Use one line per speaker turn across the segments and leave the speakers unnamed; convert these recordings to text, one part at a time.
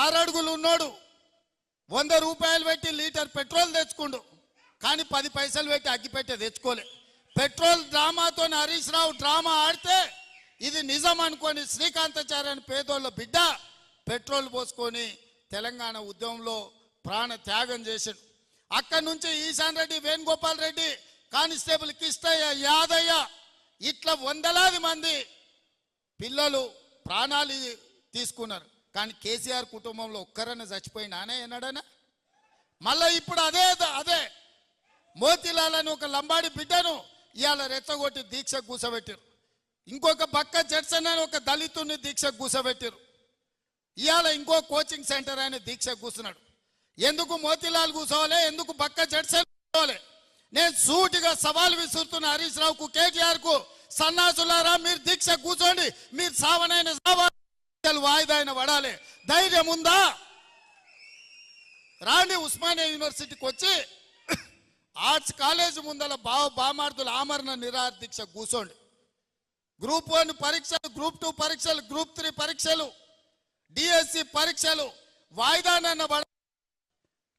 ఆరడుగులు ఉన్నోడు. వంద రూపాయలు పెట్టి లీటర్ పెట్రోల్ తెచ్చుకుండు. కానీ పది పైసలు పెట్టి అగ్గిపెట్టే తెచ్చుకోలే. పెట్రోల్ డ్రామాతో హరీష్ రావు డ్రామా ఆడితే ఇది నిజం అనుకొని శ్రీకాంతాచార్య అని పేదోళ్ళ బిడ్డ పెట్రోల్ పోసుకొని తెలంగాణ ఉద్యమంలో ప్రాణ త్యాగం చేశాడు. అక్కడి నుంచి ఈశాన్ రెడ్డి వేణుగోపాల్ రెడ్డి కానిస్టేబుల్ కిష్టయ్య యాదయ్య ఇట్లా వందలాది మంది పిల్లలు ప్రాణాలు తీసుకున్నారు. కానీ కేసీఆర్ కుటుంబంలో ఒక్కరన్నా చచ్చిపోయినానే ఎన్నడనా మళ్ళా ఇప్పుడు అదే అదే మోతీలాల్ అని ఒక లంబాడి బిడ్డను ఇవాళ రెచ్చగొట్టి దీక్ష కూసబెట్టారు ఇంకొక బక్క జడ్సన్ అని ఒక దళితుడిని దీక్ష కూసబెట్టారు ఇవాళ ఇంకో కోచింగ్ సెంటర్ అని దీక్ష కూర్చున్నాడు ఎందుకు మోతీలాల్ కూర్చోవాలి ఎందుకు బక్క జడ్సన్ కూసోవాలి? నేను సూటిగా సవాల్ విసురుతున్న హరీష్ రావుకు కేటీఆర్కు సన్నాసులారా మీరు దీక్ష కూర్చోండి మీరు సావనైన సావాలి? వాయిదా అయిన పడాలి ధైర్యం ఉందా? రాణి ఉస్మానియా యూనివర్సిటీకి వచ్చి ఆర్ట్స్ కాలేజ్ ముందల బావ బామార్థుల ఆమరణ నిరాదీక్ష దీక్ష కూర్చోండి గ్రూప్ వన్ పరీక్షలు గ్రూప్ టూ పరీక్షలు గ్రూప్ త్రీ పరీక్షలు డిఎస్సి పరీక్షలు వాయిదానన్న పడ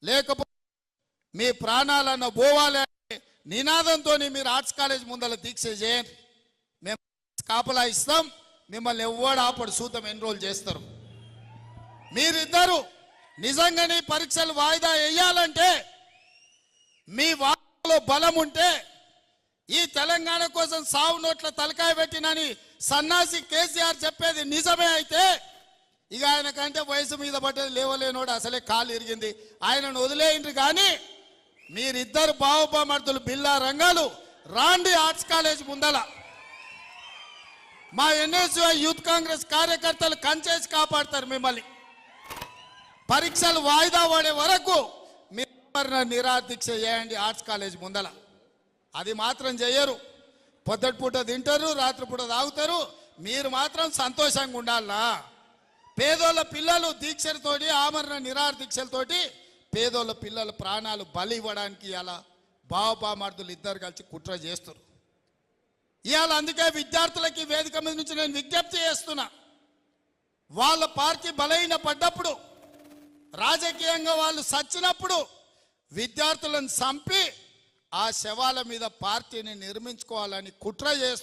లేకపోతే మీ ప్రాణాలన్న పోవాలి అనే నినాదంతో మీరు ఆర్ట్స్ కాలేజ్ ముందల దీక్ష చేయండి. మేము కాపలా ఇస్తాం. మిమ్మల్ని ఎవ్వడు ఆపడు సూతం ఎన్రోల్ చేస్తారు? మీరిద్దరు నిజంగానే పరీక్షలు వాయిదా వేయాలంటే మీ వాలో బలం ఉంటే ఈ తెలంగాణ కోసం సావు నోట్ల తలకాయ పెట్టినని సన్నాసి కేసీఆర్ చెప్పేది నిజమే అయితే ఇక ఆయన కంటే వయసు మీద పడ్డది లేవలేనోడు అసలే కాలు ఇరిగింది. ఆయనను వదిలేయండి కానీ మీరిద్దరు బావబామర్దులు బిల్లా రంగాలు రాండి ఆర్ట్స్ కాలేజ్ ముందల. మా ఎన్ఎస్యు యూత్ కాంగ్రెస్ కార్యకర్తలు కంచేసి కాపాడతారు మిమ్మల్ని. పరీక్షలు వాయిదా పడే వరకు మీరు నిరాదీక్ష చేయండి ఆర్ట్స్ కాలేజ్ ముందల. అది మాత్రం చేయరు. పొద్దుటి పూట తింటారు రాత్రిపూట తాగుతారు. మీరు మాత్రం సంతోషంగా ఉండాలా పేదోళ్ళ పిల్లలు దీక్షలతోటి ఆమరణ నిరాహార దీక్షలతోటి పేదోళ్ళ పిల్లల ప్రాణాలు బలి ఇవ్వడానికి అలా బావబామర్దులు ఇద్దరు కలిసి కుట్ర చేస్తారు. ఇవాళ అందుకే విద్యార్థులకి వేదిక మీద నుంచి నేను విజ్ఞప్తి చేస్తున్నా. వాళ్ళ పార్టీ బలహీన పడ్డప్పుడు రాజకీయంగా వాళ్ళు సచ్చినప్పుడు విద్యార్థులను చంపి ఆ శవాల మీద పార్టీని నిర్మించుకోవాలని కుట్ర చేస్తూ